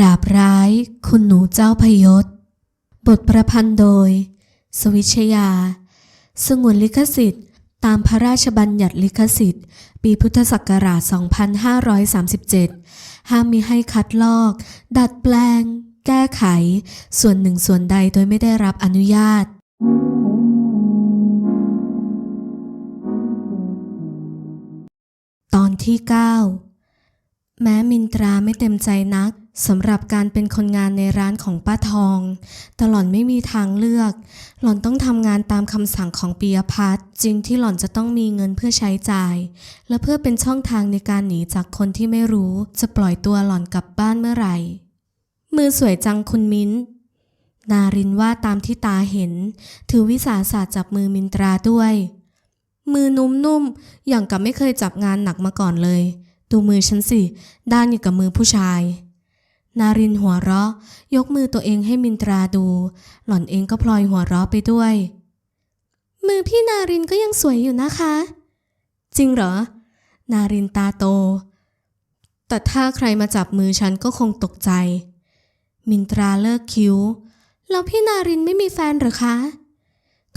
ราบร้ายคุณหนูเจ้าพยศ บทประพันธ์โดย สวิชยา สงวนลิขสิทธิ์ ตามพระราชบัญญัติลิขสิทธิ์ ปีพุทธศักราช 2537 ห้ามมีให้คัดลอก ดัดแปลง แก้ไข ส่วนหนึ่งส่วนใดโดยไม่ได้รับอนุญาตตอนที่ 9 แม้มินตราไม่เต็มใจนัก สำหรับการเป็นคนงานในร้านของป้าทองแต่หล่อนไม่มีทางเลือก หล่อนต้องทำงานตามคำสั่งของปียพัฒน์จริงที่หล่อนจะต้องมีเงินเพื่อใช้จ่าย และเพื่อเป็นช่องทางในการหนีจากคนที่ไม่รู้ จะปล่อยตัวหล่อนกลับบ้านเมื่อไหร่ มือสวยจังคุณมิ้น นารินว่าตามที่ตาเห็น ถือวิสาสะจับมือมินตราด้วย มือนุ่มๆอย่างกับไม่เคยจับงานหนักมาก่อนเลย ดูมือฉันสิ ด้านอยู่กับมือผู้ชาย นารินหัวเราะ ยกมือตัวเองให้มินตราดู หล่อนเองก็พลอยหัวเราะไปด้วย มือพี่นารินก็ยังสวยอยู่นะคะ จริงเหรอ นารินตาโต แต่ถ้าใครมาจับมือฉันก็คงตกใจ มินตราเลิกคิ้ว แล้วพี่นารินไม่มีแฟนหรอคะ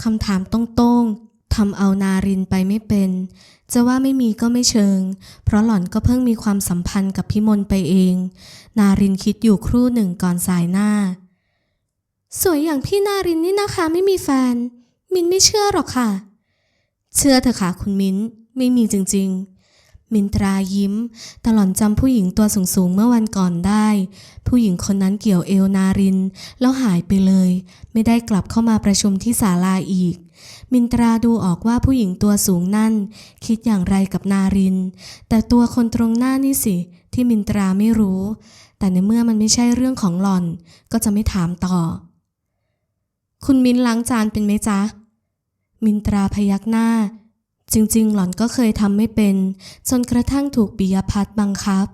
คำถามตรงๆ ทำเอานารินไปไม่เป็น จะว่าไม่มีก็ไม่เชิง เพราะหล่อนก็เพิ่งมีความสัมพันธ์กับพี่มนไปเอง นารินคิดอยู่ครู่หนึ่งก่อนสายหน้า สวยอย่างพี่นารินนี่นะคะไม่มีแฟน มินไม่เชื่อหรอกค่ะ เชื่อเถอะค่ะคุณมินไม่มีจริง ๆมินตรายิ้มแต่หล่อนจำผู้หญิงตัวสูงๆเมื่อวันก่อนได้ ผู้หญิงคนนั้นเกี่ยวเอวนาริน แล้วหายไปเลย ไม่ได้กลับเข้ามาประชุมที่ศาลาอีก มินตราดูออกว่าผู้หญิงตัวสูงนั่น คิดอย่างไรกับนาริน แต่ตัวคนตรงหน้านี่สิ ที่มินตราไม่รู้ แต่ในเมื่อมันไม่ใช่เรื่องของหล่อน ก็จะไม่ถามต่อ คุณมินล้างจานเป็นไหมจ๊ะ มินตราพยักหน้า จริง ๆ หล่อนก็เคยทำไม่เป็น จนกระทั่งถูกปิยพัฒน์บังคับ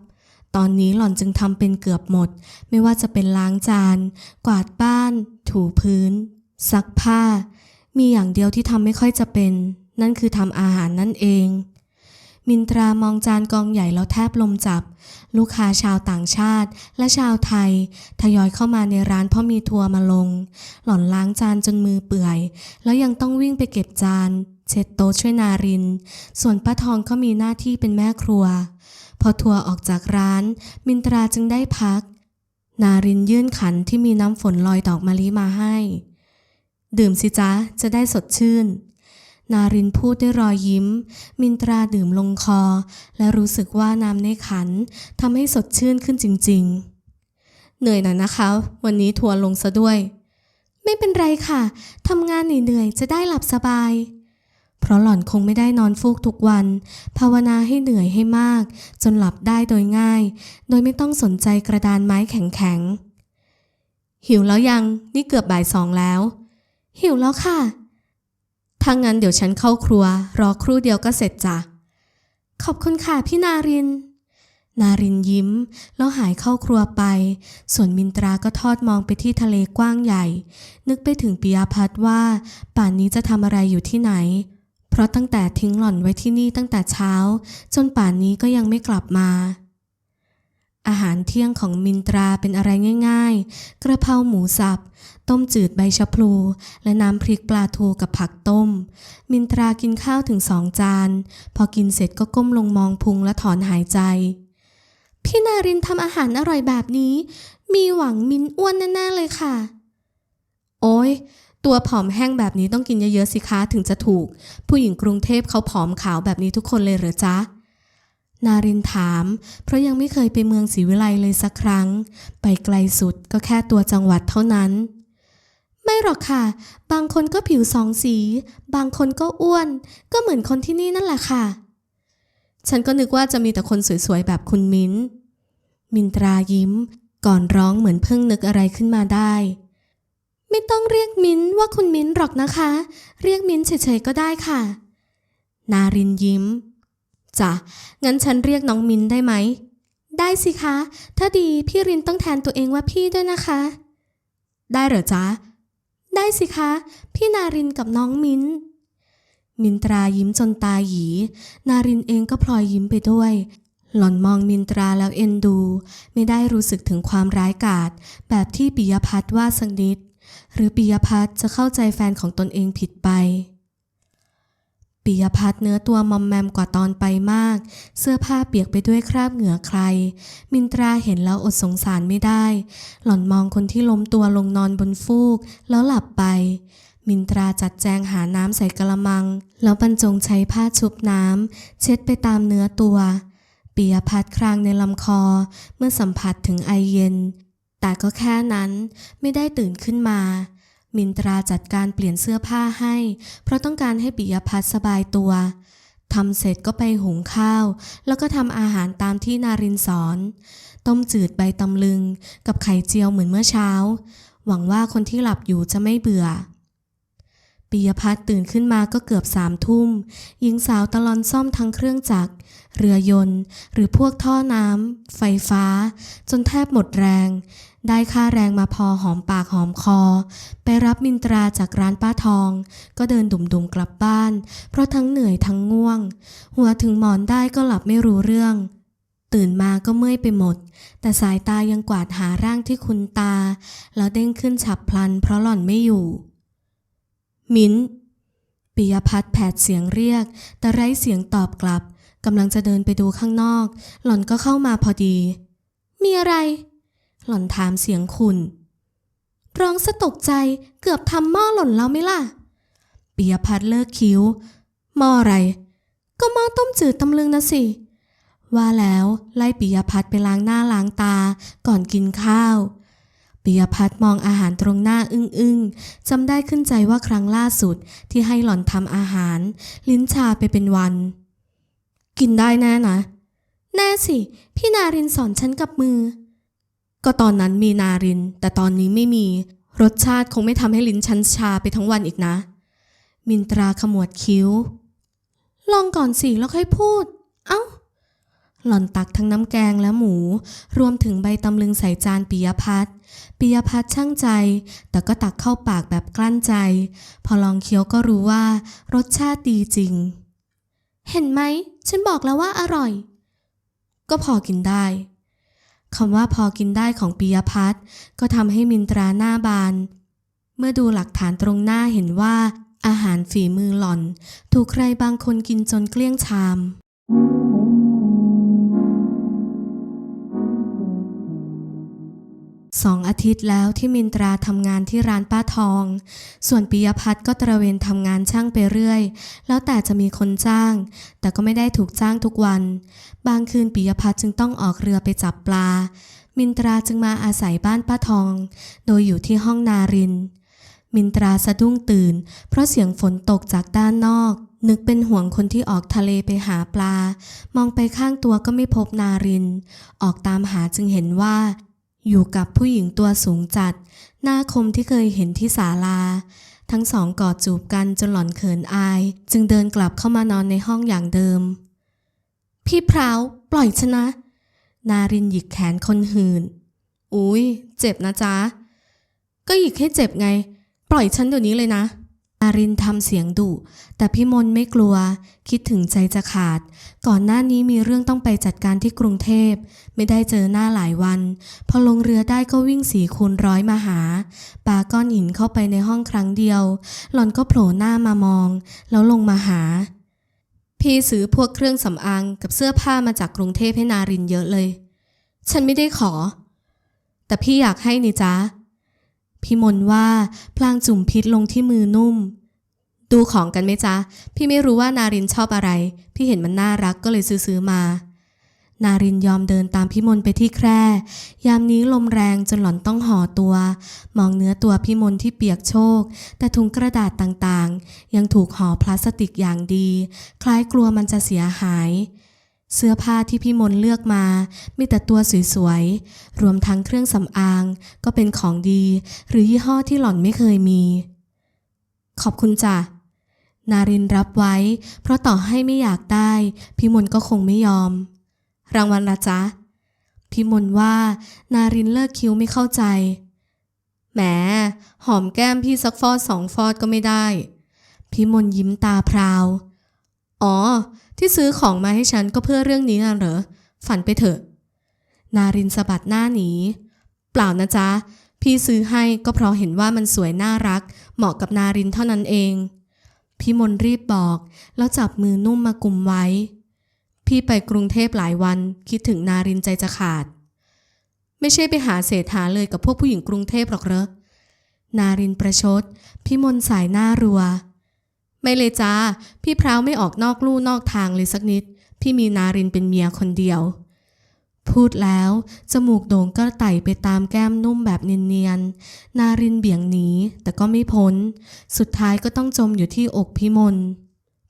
ตอนนี้หล่อนจึงทำเป็นเกือบหมด ไม่ว่าจะเป็นล้างจาน กวาดบ้าน ถูพื้น ซักผ้า มีอย่างเดียวที่ทำไม่ค่อยจะเป็น นั่นคือทำอาหารนั่นเอง มินตรามองจานกองใหญ่แล้วแทบลมจับ ลูกค้าชาวต่างชาติ และชาวไทย ทยอยเข้ามาในร้านเพราะมีทัวร์มาลง หล่อนล้างจานจนมือเปื่อย แล้วยังต้องวิ่งไปเก็บจาน เช็ดโต๊ะช่วยนาริน ส่วนป้าทองก็มีหน้าที่เป็นแม่ครัว พอทัวร์ออกจากร้าน มินตราจึงได้พัก นารินยื่นขันที่มีน้ำฝนลอยดอกมะลิมาให้ ดื่มสิจ๊ะ จะได้สดชื่น นารินพูดด้วยรอยยิ้ม มินตราดื่มลงคอ และรู้สึกว่าน้ำในขันทำให้สดชื่นขึ้นจริง ๆ เหนื่อยหน่อยนะคะ วันนี้ทัวร์ลงซะด้วย ไม่เป็นไรค่ะทำงานเหนื่อยๆจะได้หลับสบาย เพราะหล่อนคงไม่ได้นอนฟูกทุกวัน ภาวนาให้เหนื่อยให้มาก จนหลับได้โดยง่าย โดยไม่ต้องสนใจกระดานไม้แข็งๆหิวแล้วยัง นี่เกือบบ่ายสองแล้ว หิวแล้วค่ะถ้างั้นเดี๋ยวฉันเข้าครัว รอครู่เดียวก็เสร็จจ้ะ ขอบคุณค่ะพี่นาริน นารินยิ้ม แล้วหายเข้าครัวไป ส่วนมินตราก็ทอดมองไปที่ทะเลกว้างใหญ่ นึกไปถึงปิยพัฒน์ว่า ป่านนี้จะทำอะไรอยู่ที่ไหน เพราะตั้งแต่ทิ้งหล่อนไว้ที่นี่ตั้งแต่เช้า จนป่านนี้ก็ยังไม่กลับมาอาหารเที่ยงของมินตราเป็นอะไรง่าย ๆ กระเพราหมูสับ ต้มจืดใบชะพลู และน้ำพริกปลาทูกับผักต้ม มินตรากินข้าวถึงสองจาน พอกินเสร็จก็ก้มลงมองพุงและถอนหายใจ พี่นารินทำอาหารอร่อยแบบนี้ มีหวังมินอ้วนแน่ๆเลยค่ะ โอ้ยตัวผอมแห้งแบบนี้ต้องกินเยอะๆสิคะถึงจะถูก ผู้หญิงกรุงเทพเขาผอมขาวแบบนี้ทุกคนเลยเหรอจ๊ะนารินถาม เพราะยังไม่เคยไปเมืองศรีวิไลเลยสักครั้ง ไปไกลสุดก็แค่ตัวจังหวัดเท่านั้น ไม่หรอกค่ะ บางคนก็ผิวสองสี บางคนก็อ้วน ก็เหมือนคนที่นี่นั่นแหละค่ะ ฉันก็นึกว่าจะมีแต่คนสวยๆ แบบคุณมิ้น มินตรายิ้ม ก่อนร้องเหมือนเพิ่งนึกอะไรขึ้นมาได้ ไม่ต้องเรียกมิ้นว่าคุณมิ้นหรอกนะคะ เรียกมิ้นเฉยๆ ก็ได้ค่ะ นารินยิ้มจ้ะงั้นฉันเรียกน้องมิ้นได้ไหม ได้สิคะ ถ้าดีพี่รินต้องแทนตัวเองว่าพี่ด้วยนะคะได้เหรอจ๊ะ ได้สิคะ พี่นารินกับน้องมิ้น มินตรายิ้มจนตาหยี นารินเองก็พลอยยิ้มไปด้วย หล่อนมองมินตราแล้วเอ็นดู ไม่ได้รู้สึกถึงความร้ายกาจแบบที่ปิยพัฒน์ว่าสักนิด หรือปิยพัฒน์จะเข้าใจแฟนของตนเองผิดไป ปิยพัฒน์เนื้อตัวมอมแมมกว่าตอนไปมาก เสื้อผ้าเปียกไปด้วยคราบเหงื่อใคร มินตราเห็นแล้วอดสงสารไม่ได้ หล่อนมองคนที่ล้มตัวลงนอนบนฟูก แล้วหลับไป มินตราจัดแจงหาน้ำใส่กระมัง แล้วบรรจงใช้ผ้าชุบน้ำเช็ดไปตามเนื้อตัว ปิยพัฒน์ครางในลำคอ เมื่อสัมผัสถึงไอเย็น แต่ก็แค่นั้นไม่ได้ตื่นขึ้นมา มินตราจัดการเปลี่ยนเสื้อผ้าให้ เพราะต้องการให้ปิยพัฒสบายตัวทำเสร็จก็ไปหุงข้าว แล้วก็ทำอาหารตามที่นารินสอน ต้มจืดใบตำลึง กับไข่เจียวเหมือนเมื่อเช้า หวังว่าคนที่หลับอยู่จะไม่เบื่อปิยพัฒน์ตื่นขึ้นมาก็เกือบสามทุ่ม หญิงสาวตะลอนซ่อมทั้งเครื่องจักร เรือยนต์ หรือพวกท่อน้ำ ไฟฟ้า จนแทบหมดแรง ได้ค่าแรงมาพอหอมปากหอมคอ ไปรับมินตราจากร้านป้าทอง ก็เดินดุ่มๆกลับบ้าน เพราะทั้งเหนื่อยทั้งง่วง หัวถึงหมอนได้ก็หลับไม่รู้เรื่อง ตื่นมาก็เมื่อยไปหมด แต่สายตายังกวาดหาร่างที่คุณตา แล้วเด้งขึ้นฉับพลัน เพราะหล่อนไม่อยู่ มิ้นปิยพัฒน์แผดเสียงเรียก แต่ไร้เสียงตอบกลับกำลังจะเดินไปดูข้างนอก หล่อนก็เข้ามาพอดี มีอะไร หล่อนถามเสียงขุนร้องสะตกใจเกือบทำหม้อหล่นแล้วไหมล่ะปิยพัฒน์เลิกคิ้ว หม้ออะไร ก็หม้อต้มจืดตำลึงนะสิ ว่าแล้วไล่ปิยพัฒน์ไปล้างหน้าล้างตาก่อนกินข้าวปิยพัฒน์มองอาหารตรงหน้าอึ้งๆจำได้ขึ้นใจว่าครั้งล่าสุดที่ให้หล่อนทำอาหาร ลิ้นชาไปเป็นวัน กินได้แน่นะ แน่สิ พี่นารินสอนฉันกับมือ ก็ตอนนั้นมีนาริน แต่ตอนนี้ไม่มี รสชาติคงไม่ทำให้ลิ้นฉันชาไปทั้งวันอีกนะ มินตราขมวดคิ้ว ลองก่อนสิแล้วค่อยพูด เอ้า หล่อนตักทั้งน้ำแกงและหมู รวมถึงใบตำลึงใส่จานปิยพัฒน์ปิยพัฒน์ช่างใจ แต่ก็ตักเข้าปากแบบกลั้นใจ พอลองเคี้ยวก็รู้ว่า รสชาติดีจริง เห็นไหม ฉันบอกแล้วว่าอร่อย ก็พอกินได้ คำว่าพอกินได้ของปิยพัฒน์ก็ทำให้มินตราหน้าบาน เมื่อดูหลักฐานตรงหน้าเห็นว่า อาหารฝีมือหล่อน ถูกใครบางคนกินจนเกลี้ยงชาม สองอาทิตย์แล้วที่มินตราทำงานที่ร้านป้าทอง ส่วนปิยพัฒน์ก็ตระเวนทำงานช่างไปเรื่อย แล้วแต่จะมีคนจ้าง แต่ก็ไม่ได้ถูกจ้างทุกวัน บางคืนปิยพัฒน์จึงต้องออกเรือไปจับปลา มินตราจึงมาอาศัยบ้านป้าทอง โดยอยู่ที่ห้องนาริน มินตราสะดุ้งตื่น เพราะเสียงฝนตกจากด้านนอก นึกเป็นห่วงคนที่ออกทะเลไปหาปลา มองไปข้างตัวก็ไม่พบนาริน ออกตามหาจึงเห็นว่า อยู่กับผู้หญิงตัวสูงจัด หน้าคมที่เคยเห็นที่ศาลา ทั้งสองกอดจูบกันจนหล่อนเขินอาย จึงเดินกลับเข้ามานอนในห้องอย่างเดิม พี่พราวปล่อยชนะ นารินหยิกแขนคนหืนอุ้ยเจ็บนะจ๊ะ ก็หยิกให้เจ็บไง ปล่อยฉันเดี๋ยวนี้เลยนะ นารินทำเสียงดุ แต่พี่มนไม่กลัว คิดถึงใจจะขาด ก่อนหน้านี้มีเรื่องต้องไปจัดการที่กรุงเทพ ไม่ได้เจอหน้าหลายวัน พอลงเรือได้ก็วิ่งสี่คูณร้อยมาหา ปาก้อนหินเข้าไปในห้องครั้งเดียว หล่อนก็โผล่หน้ามามอง แล้วลงมาหา พี่ซื้อพวกเครื่องสำอางกับเสื้อผ้ามาจากกรุงเทพให้นารินเยอะเลย ฉันไม่ได้ขอ แต่พี่อยากให้นี่จ๊ะ พี่มนว่าพลางจุ่มพิษลงที่มือนุ่ม ดูของกันไหมจ๊ะ พี่ไม่รู้ว่านารินชอบอะไร พี่เห็นมันน่ารักก็เลยซื้อมา นารินยอมเดินตามพี่มนไปที่แคร่ ยามนี้ลมแรงจนหล่อนต้องห่อตัว มองเนื้อตัวพี่มนที่เปียกโชก แต่ถุงกระดาษต่างๆ ยังถูกห่อพลาสติกอย่างดี คล้ายกลัวมันจะเสียหาย เสื้อผ้าที่พี่มนเลือกมา มีแต่ตัวสวยๆ รวมทั้งเครื่องสำอาง ก็เป็นของดี หรือยี่ห้อที่หล่อนไม่เคยมี ขอบคุณจ้ะ นารินรับไว้ เพราะต่อให้ไม่อยากได้ พี่มนก็คงไม่ยอม รางวัลละจ๊ะ พี่มนว่า นารินเลิกคิ้วไม่เข้าใจ แหม หอมแก้มพี่สักฟอดสองฟอดก็ไม่ได้ พี่มนยิ้มตาพราว อ๋อ ที่ซื้อของมาให้ฉันก็เพื่อเรื่องนี้น่ะเหรอ ฝันไปเถอะ นารินสะบัดหน้าหนี เปล่านะจ๊ะ พี่ซื้อให้ก็เพราะเห็นว่ามันสวยน่ารัก เหมาะกับนารินเท่านั้นเอง พี่มนรีบบอก แล้วจับมือนุ่มมากุมไว้ พี่ไปกรุงเทพหลายวัน คิดถึงนารินใจจะขาด ไม่ใช่ไปหาเศษฐาเลยกับพวกผู้หญิงกรุงเทพหรอกเหรอ นารินประชด พี่มนสายหน้ารัว ไม่เลยจ้า พี่พร้าวไม่ออกนอกลู่นอกทางเลยสักนิด พี่มีนารินเป็นเมียคนเดียว พูดแล้ว จมูกโด่งก็ไต่ไปตามแก้มนุ่มแบบเนียนๆ นารินเบี่ยงหนีแต่ก็ไม่พ้น สุดท้ายก็ต้องจมอยู่ที่อกพี่มน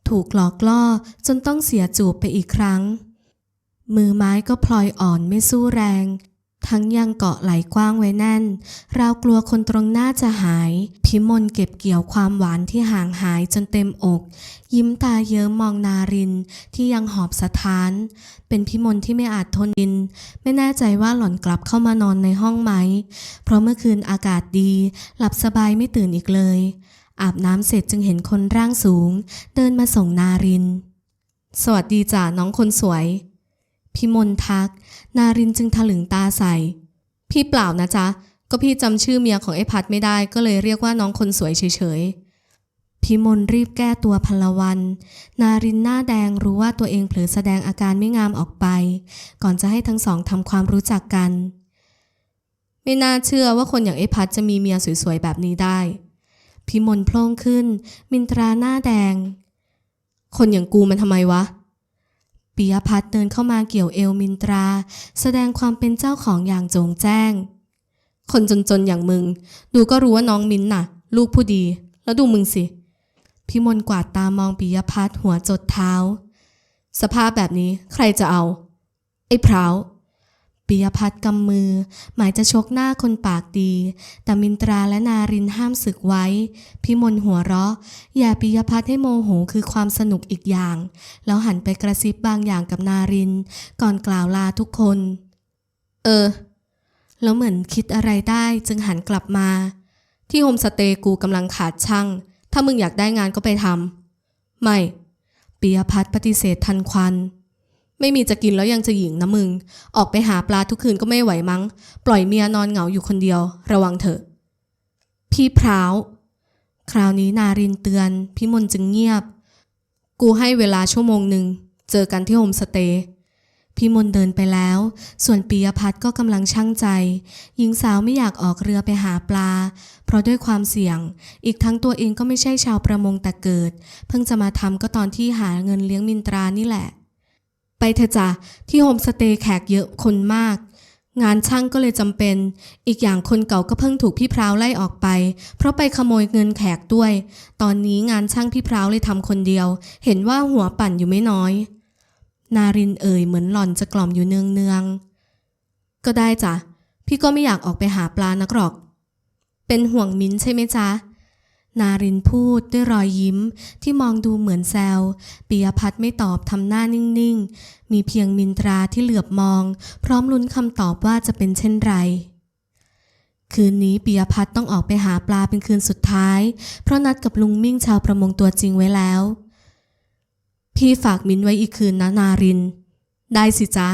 ถูกหลอกล่อจนต้องเสียจูบไปอีกครั้ง มือไม้ก็พลอยอ่อนไม่สู้แรง ทั้งยังเกาะไหลกว้างไว้แน่น เรากลัวคนตรงหน้าจะหาย พิมลเก็บเกี่ยวความหวานที่ห่างหายจนเต็มอก ยิ้มตาเยิ้มมองนารินที่ยังหอบสะท้าน เป็นพิมลที่ไม่อาจทนดิน ไม่แน่ใจว่าหล่อนกลับเข้ามานอนในห้องไหม เพราะเมื่อคืนอากาศดี หลับสบายไม่ตื่นอีกเลย อาบน้ำเสร็จจึงเห็นคนร่างสูง เดินมาส่งนาริน สวัสดีจ้ะน้องคนสวยพิมลทัก นารินจึงถลึงตาใส่ พี่เปล่านะจ๊ะ ก็พี่จำชื่อเมียของไอ้พัดไม่ได้ก็เลยเรียกว่าน้องคนสวยเฉยๆพิมลรีบแก้ตัวพลวัน นารินหน้าแดงรู้ว่าตัวเองเผลอแสดงอาการไม่งามออกไป ก่อนจะให้ทั้งสองทำความรู้จักกัน ไม่น่าเชื่อว่าคนอย่างไอ้พัดจะมีเมียสวยๆแบบนี้ได้พิมลโพล่งขึ้น มินตราหน้าแดง คนอย่างกูมันทำไมวะ ปิยพัฒน์เดินเข้ามาเกี่ยวเอวมินตรา แสดงความเป็นเจ้าของอย่างโจงแจ้ง คนจนๆอย่างมึง ดูก็รู้ว่าน้องมินน่ะ ลูกผู้ดี แล้วดูมึงสิพี่มนกวาดตามองปิยพัฒน์หัวจดเท้า สภาพแบบนี้ใครจะเอา ไอ้พร้าว ปิยพัฒน์กำมือ หมายจะชกหน้าคนปากดี แต่มินตราและนารินห้ามศึกไว้พี่มนต์หัวเราะ อย่าปิยพัฒน์ให้โมโหคือความสนุกอีกอย่าง แล้วหันไปกระซิบบางอย่างกับนาริน ก่อนกล่าวลาทุกคน เออ แล้วเหมือนคิดอะไรได้จึงหันกลับมา ที่โฮมสเตย์กูกำลังขาดช่าง ถ้ามึงอยากได้งานก็ไปทำไม่ปิยพัฒน์ปฏิเสธทันควัน ไม่มีจะกินแล้วยังจะหญิงนะมึง ออกไปหาปลาทุกคืนก็ไม่ไหวมั้ง ปล่อยเมียนอนเหงาอยู่คนเดียว ระวังเถอะ พี่พร้าว คราวนี้นารินเตือนพิมลจึงเงียบ กูให้เวลาชั่วโมงหนึ่ง เจอกันที่โฮมสเตย์พิมลเดินไปแล้ว ส่วนปียพัฒน์ก็กำลังช่างใจ หญิงสาวไม่อยากออกเรือไปหาปลา เพราะด้วยความเสี่ยง อีกทั้งตัวเองก็ไม่ใช่ชาวประมงแต่เกิด เพิ่งจะมาทำก็ตอนที่หาเงินเลี้ยงมินตรานี่แหละ ไปเถอะจ้ะที่โฮมสเตย์แขกเยอะคนมาก งานช่างก็เลยจำเป็น อีกอย่างคนเก่าก็เพิ่งถูกพี่พร้าวไล่ออกไป เพราะไปขโมยเงินแขกด้วย ตอนนี้งานช่างพี่พร้าวเลยทำคนเดียว เห็นว่าหัวปั่นอยู่ไม่น้อย นารินเอ่ยเหมือนหล่อนจะกล่อมอยู่เนืองเนืองๆก็ได้จ้ะพี่ก็ไม่อยากออกไปหาปลานักหรอก เป็นห่วงมิ้นใช่ไหมจ๊ะ นารินพูดด้วยรอยยิ้มที่มองดูเหมือนแซวปิยพัฒน์ไม่ตอบทำหน้านิ่งๆ มีเพียงมินตราที่เหลือบมอง พร้อมลุ้นคำตอบว่าจะเป็นเช่นไร คืนนี้ปิยพัฒน์ต้องออกไปหาปลาเป็นคืนสุดท้าย เพราะนัดกับลุงมิ่งชาวประมงตัวจริงไว้แล้ว พี่ฝากมินไว้อีกคืนนะนาริน ได้สิจ๊ะ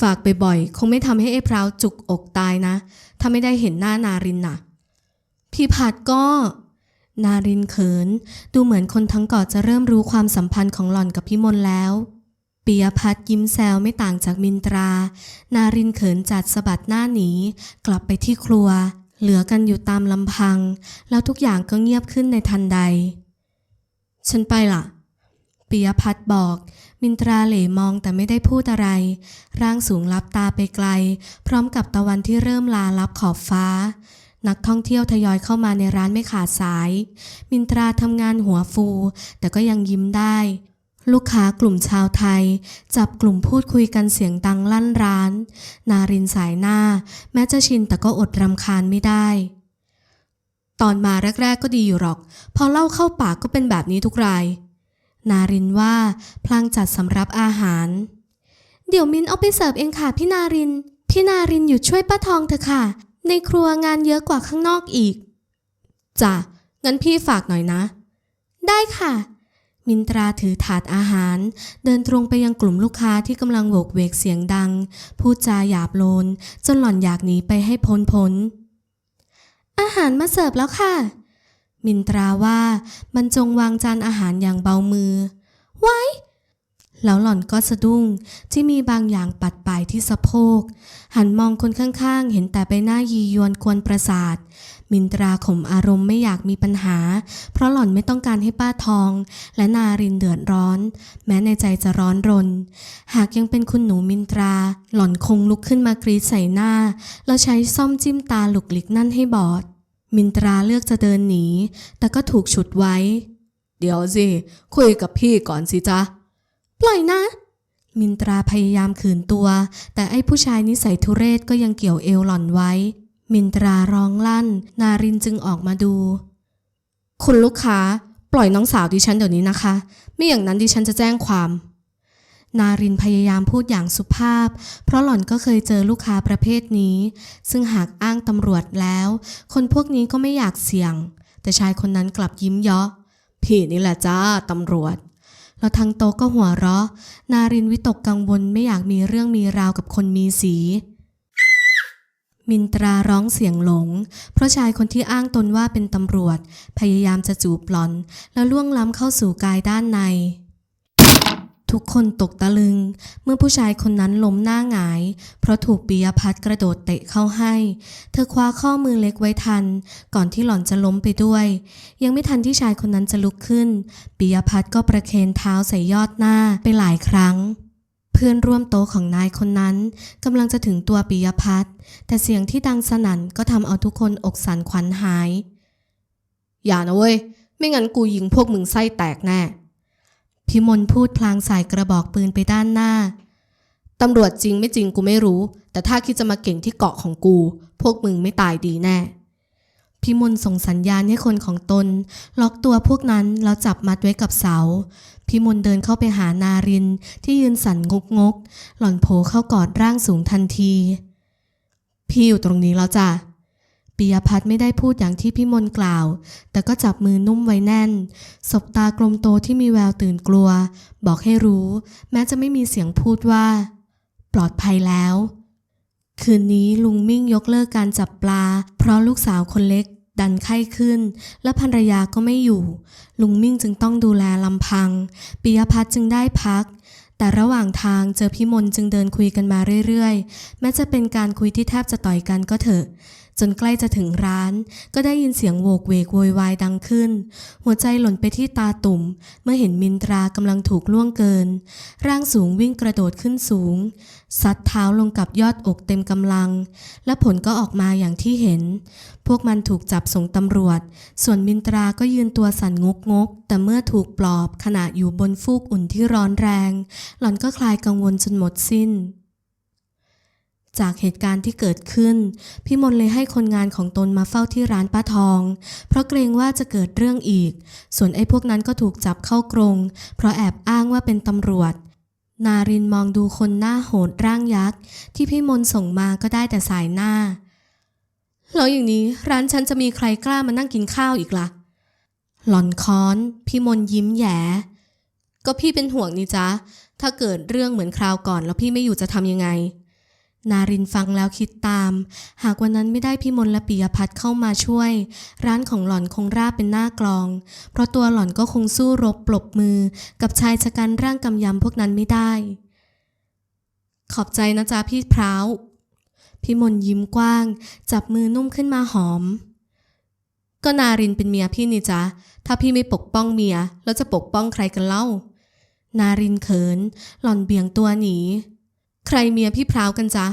ฝากไปบ่อยๆคงไม่ทำให้ไอ้พร้าวจุกอกตายนะ ถ้าไม่ได้เห็นหน้านารินน่ะ พี่ผัดก็ นารินเขิน ดูเหมือนคนทั้งเกาะจะเริ่มรู้ความสัมพันธ์ของหล่อนกับพี่มนแล้วปิยพัฒยิ้มแซวไม่ต่างจากมินตรา นารินเขินจัดสะบัดหน้าหนี กลับไปที่ครัว เหลือกันอยู่ตามลำพัง แล้วทุกอย่างก็เงียบขึ้นในทันใด ฉันไปล่ะปิยพัฒน์บอก มินตราเหล่มองแต่ไม่ได้พูดอะไร ร่างสูงลับตาไปไกล พร้อมกับตะวันที่เริ่มลาลับขอบฟ้า นักท่องเที่ยวทยอยเข้ามาในร้านไม่ขาดสาย มินตราทำงานหัวฟู แต่ก็ยังยิ้มได้ ลูกค้ากลุ่มชาวไทย จับกลุ่มพูดคุยกันเสียงดังลั่นร้าน นารินสายหน้า แม้จะชินแต่ก็อดรำคาญไม่ได้ ตอนมาแรก ๆ ก็ดีอยู่หรอก พอเล่าเข้าปากก็เป็นแบบนี้ทุกราย นารินว่าพลางจัดสำรับอาหาร เดี๋ยวมินเอาไปเสิร์ฟเองค่ะพี่นาริน พี่นารินอยู่ช่วยป้าทองเถอะค่ะ ในครัวงานเยอะกว่าข้างนอกอีกจ้ะงั้นพี่ฝากหน่อยนะ ได้ค่ะ มินตราถือถาดอาหาร เดินตรงไปยังกลุ่มลูกค้าที่กำลังโวกเวกเสียงดัง พูดจาหยาบโลน จนหล่อนอยากหนีไปให้พ้นพ้น อาหารมาเสิร์ฟแล้วค่ะ มินตราว่าบรรจงวางจานอาหารอย่างเบามือ ไว้ แล้วหล่อนก็สะดุ้งที่มีบางอย่างปัดป่ายที่สะโพก หันมองคนข้างๆ เห็นแต่ใบหน้ายียวนกวนประสาท มินตราข่มอารมณ์ไม่อยากมีปัญหา เพราะหล่อนไม่ต้องการให้ป้าทอง และนารินเดือดร้อน แม้ในใจจะร้อนรน หากยังเป็นคุณหนูมินตรา หล่อนคงลุกขึ้นมากรีดใส่หน้า แล้วใช้ซ่อมจิ้มตาหลุกหลิกนั่นให้บอด มินตราเลือกจะเดินหนี แต่ก็ถูกฉุดไว้ เดี๋ยวสิคุยกับพี่ก่อนสิจ๊ะ ปล่อยนะ มินตราพยายามขืนตัว แต่ไอ้ผู้ชายนิสัยทุเรศก็ยังเกี่ยวเอวหล่อนไว้ มินตราร้องลั่น นารินจึงออกมาดู คุณลูกค้า ปล่อยน้องสาวดิฉันเดี๋ยวนี้นะคะ ไม่อย่างนั้นดิฉันจะแจ้งความ นารินพยายามพูดอย่างสุภาพ เพราะหล่อนก็เคยเจอลูกค้าประเภทนี้ ซึ่งหากอ้างตำรวจแล้ว คนพวกนี้ก็ไม่อยากเสี่ยง แต่ชายคนนั้นกลับยิ้มเยาะพี่นี่แหละจ้าตำรวจ แล้วทางโต๊ะก็หัวเราะ นารินวิตกกังวลไม่อยากมีเรื่องมีราวกับคนมีสี มินตราร้องเสียงหลง เพราะชายคนที่อ้างตนว่าเป็นตำรวจ พยายามจะจูบหลอน แล้วล่วงล้ำเข้าสู่กายด้านใน ทุกคนตกตะลึง เมื่อผู้ชายคนนั้นล้มหน้าหงาย เพราะถูกปิยพัฒน์กระโดดเตะเข้าให้ เธอคว้าข้อมือเล็กไว้ทัน ก่อนที่หล่อนจะล้มไปด้วย ยังไม่ทันที่ชายคนนั้นจะลุกขึ้นปิยพัฒน์ก็ประเคนเท้าใส่ยอดหน้าไปหลายครั้งเพื่อนร่วมโต๊ะของนายคนนั้นกำลังจะถึงตัวปิยพัฒน์แต่เสียงที่ดังสนั่นก็ทำเอาทุกคนอกสั่นขวัญหาย อย่านะเว้ย ไม่งั้นกูยิงพวกมึงไส้แตกแน่ พิมลพูดพลางสายกระบอกปืนไปด้านหน้า ตำรวจจริงไม่จริงกูไม่รู้ แต่ถ้าคิดจะมาเก่งที่เกาะของกู พวกมึงไม่ตายดีแน่ พิมลส่งสัญญาณให้คนของตน ล็อกตัวพวกนั้นแล้วจับมัดไว้กับเสา พิมลเดินเข้าไปหานารินที่ยืนสั่นงกงก หล่อนโผเข้ากอดร่างสูงทันที พี่อยู่ตรงนี้แล้วจ้ะ ปิยพัฒน์ไม่ได้พูดอย่างที่พิมลกล่าว แต่ก็จับมือนุ่มไว้แน่น สบตากลมโตที่มีแววตื่นกลัว บอกให้รู้ แม้จะไม่มีเสียงพูดว่า ปลอดภัยแล้ว คืนนี้ลุงมิ่งยกเลิกการจับปลา เพราะลูกสาวคนเล็ก ดันไข้ขึ้น และภรรยาก็ไม่อยู่ ลุงมิ่งจึงต้องดูแลลำพังปิยพัฒน์จึงได้พักแต่ระหว่างทางเจอพี่มนจึงเดินคุยกันมาเรื่อยๆ แม้จะเป็นการคุยที่แทบจะต่อยกันก็เถอะ จนใกล้จะถึงร้าน ก็ได้ยินเสียงโวกเวกโวยวายดังขึ้น หัวใจหล่นไปที่ตาตุ่ม เมื่อเห็นมินตรากำลังถูกล่วงเกิน ร่างสูงวิ่งกระโดดขึ้นสูงซัดเท้าลงกับยอดอกเต็มกำลัง และผลก็ออกมาอย่างที่เห็น พวกมันถูกจับส่งตำรวจ ส่วนมินตราก็ยืนตัวสั่นงกงก แต่เมื่อถูกปลอบขณะอยู่บนฟูกอุ่นที่ร้อนแรง หล่อนก็คลายกังวลจนหมดสิ้น จากเหตุการณ์ที่เกิดขึ้น พี่มนเลยให้คนงานของตนมาเฝ้าที่ร้านป้าทอง เพราะเกรงว่าจะเกิดเรื่องอีก ส่วนไอ้พวกนั้นก็ถูกจับเข้ากรง เพราะแอบอ้างว่าเป็นตำรวจ นารินมองดูคนหน้าโหดร่างยักษ์ ที่พี่มนส่งมาก็ได้แต่สายหน้า แล้วอย่างนี้ร้านฉันจะมีใครกล้ามานั่งกินข้าวอีกละ่ะ หล่อนค้อน พี่มนยิ้มแย่ก็พี่เป็นห่วงนี่จ๊ะ ถ้าเกิดเรื่องเหมือนคราวก่อนแล้วพี่ไม่อยู่จะทำยังไง นารินฟังแล้วคิดตาม หากวันนั้นไม่ได้พี่มนและปิยพัฒน์เข้ามาช่วย ร้านของหล่อนคงราบเป็นหน้ากลอง เพราะตัวหล่อนก็คงสู้รบปลบมือ กับชายชะกันร่างกำยำพวกนั้นไม่ได้ ขอบใจนะจ๊ะพี่พร้าวพี่มนยิ้มกว้าง จับมือนุ่มขึ้นมาหอม ก็นารินเป็นเมียพี่นี่จ๊ะถ้าพี่ไม่ปกป้องเมีย แล้วจะปกป้องใครกันเล่า นารินเขิน หล่อนเบี่ยงตัวหนี ใครเมียพี่พร้าวกันจ๊ะ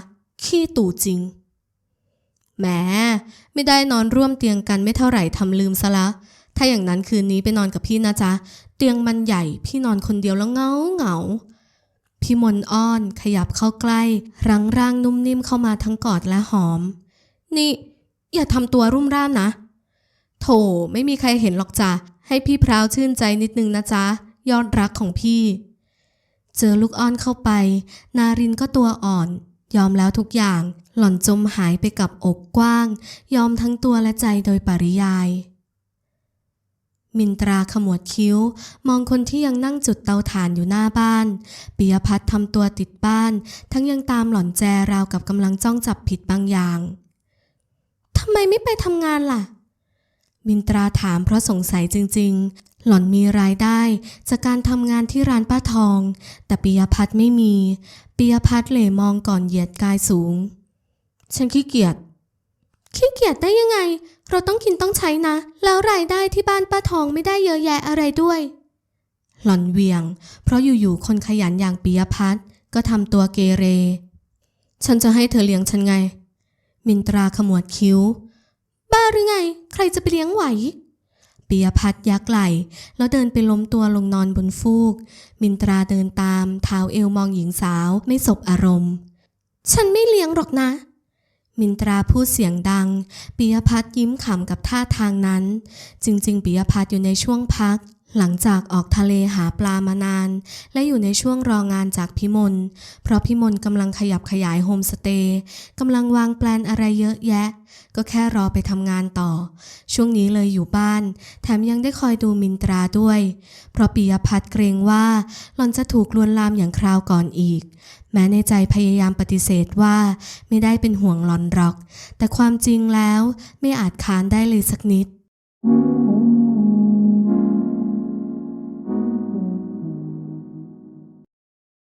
ขี้ตู่จริง แหม ไม่ได้นอนร่วมเตียงกันไม่เท่าไหร่ทำลืมซะละ ถ้าอย่างนั้นคืนนี้ไปนอนกับพี่นะจ๊ะ เตียงมันใหญ่ พี่นอนคนเดียวแล้วเงาเหงา พี่มนอ้อนขยับเข้าใกล้ รั้งร่างนุ่มนิ่มเข้ามาทั้งกอดและหอม นี่ อย่าทำตัวรุ่มร่ามนะ โถไม่มีใครเห็นหรอกจ้ะ ให้พี่พราวชื่นใจนิดนึงนะจ๊ะ ยอดรักของพี่ เจอลูกอ้อนเข้าไป นารินก็ตัวอ่อน ยอมแล้วทุกอย่าง หล่อนจมหายไปกับอกกว้าง ยอมทั้งตัวและใจโดยปริยาย มินตราขมวดคิ้ว มองคนที่ยังนั่งจุดเตาถ่านอยู่หน้าบ้านปิยพัฒน์ทำตัวติดบ้าน ทั้งยังตามหล่อนแจราวกับกำลังจ้องจับผิดบางอย่างทำไมไม่ไปทำงานล่ะมินตราถามเพราะสงสัยจริง หล่อนมีรายได้จากการทำงานที่ร้านป้าทอง แต่ปิยพัฒน์ไม่มีปิยพัฒน์เหลมองก่อนเหยียดกายสูง ฉันขี้เกียจขี้เกียจได้ยังไง เราต้องกินต้องใช้นะ แล้วรายได้ที่บ้านป้าทองไม่ได้เยอะแยะอะไรด้วย หล่อนเวียง เพราะอยู่ๆคนขยันอย่างปิยพัฒน์ก็ทำตัวเกเร ฉันจะให้เธอเลี้ยงฉันไง มินตราขมวดคิ้ว บ้าหรือไง ใครจะไปเลี้ยงไหว ปิยพัฒน์ยักไหล แล้วเดินไปล้มตัวลงนอนบนฟูก มินตราเดินตาม เท้าเอวมองหญิงสาวไม่สบอารมณ์ ฉันไม่เลี้ยงหรอกนะ มินตราพูดเสียงดังปิยพัฒน์ยิ้มขำกับท่าทางนั้น จริง ๆปิยพัฒน์อยู่ในช่วงพัก หลังจากออกทะเลหาปลามานาน และอยู่ในช่วงรองานจากพิมล เพราะพิมลกำลังขยับขยายโฮมสเตย์กำลังวางแปลนอะไรเยอะแยะ ก็แค่รอไปทำงานต่อ ช่วงนี้เลยอยู่บ้าน แถมยังได้คอยดูมินตราด้วย เพราะปิยพัฒน์เกรงว่าหล่อนจะถูกลวนลามอย่างคราวก่อนอีก แม้ในใจพยายามปฏิเสธว่าไม่ได้เป็นห่วงหลอนหรอก แต่ความจริงแล้วไม่อาจค้านได้เลยสักนิด